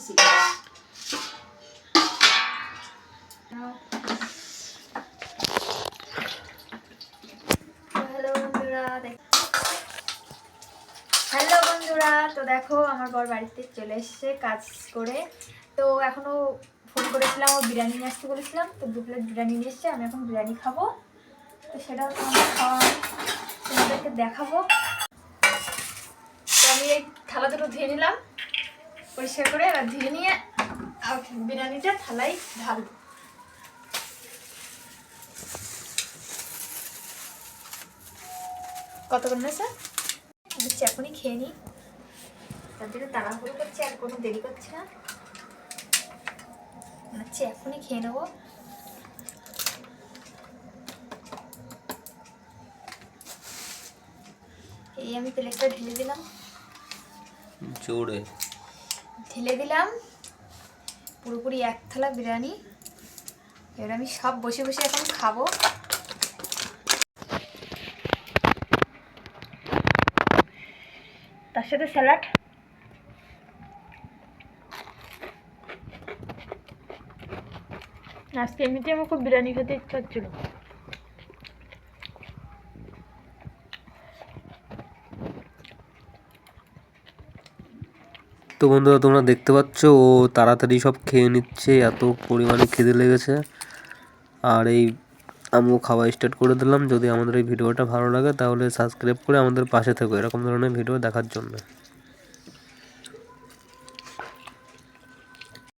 দিছি হ্যালো বন্ধুরা তো দেখো, আমার বর বাড়িতে চলে এসছে কাজ করে। তো এখনও ফোন করেছিলাম, ও বিরিয়ানি নিয়ে আসতে বলেছিলাম, তো দু প্লেট বিরিয়ানি নিয়ে এসছে, আমি এখন বিরিয়ানি খাব। তো তোমাদের খাওয়া। তোমাদেরকে দেখাবো। তো আমি এই থালা দুটো ধুয়ে নিলাম। পরিষ্কার করে এবার ধুয়ে নিয়ে বিরিয়ানিটা থালাই ঢালবো। কতক্ষণ নেছে দিচ্ছি এখনই খেয়ে নিই। তার জন্য তাড়াহুড়ো করছি, আর কোনো দেরি করছি না। হচ্ছে এখনই খেয়ে নেব। এই আমি প্লেটটা ঢেলে দিলাম। জোরে। ঢেলে দিলাম। পুরোপুরি এক থালা বিরিয়ানি। এবার আমি সব বসে বসে এখন খাব। তার সাথে স্যালাড। আজকে এমনিতে আমার খুব বিরিয়ানি খেতে ইচ্ছা হচ্ছিল। তো বন্ধুরা, তোমরা দেখতে পাচ্ছ, ও তাড়াতাড়ি সব খেয়ে নিচ্ছে, এত পরিমাণে খেতে লেগেছে। আর এই আমিও খাওয়া স্টার্ট করে দিলাম। যদি আমাদের এই ভিডিওটা ভালো লাগে, তাহলে সাবস্ক্রাইব করে আমাদের পাশে থেকো। এরকম ধরনের ভিডিও দেখার জন্য।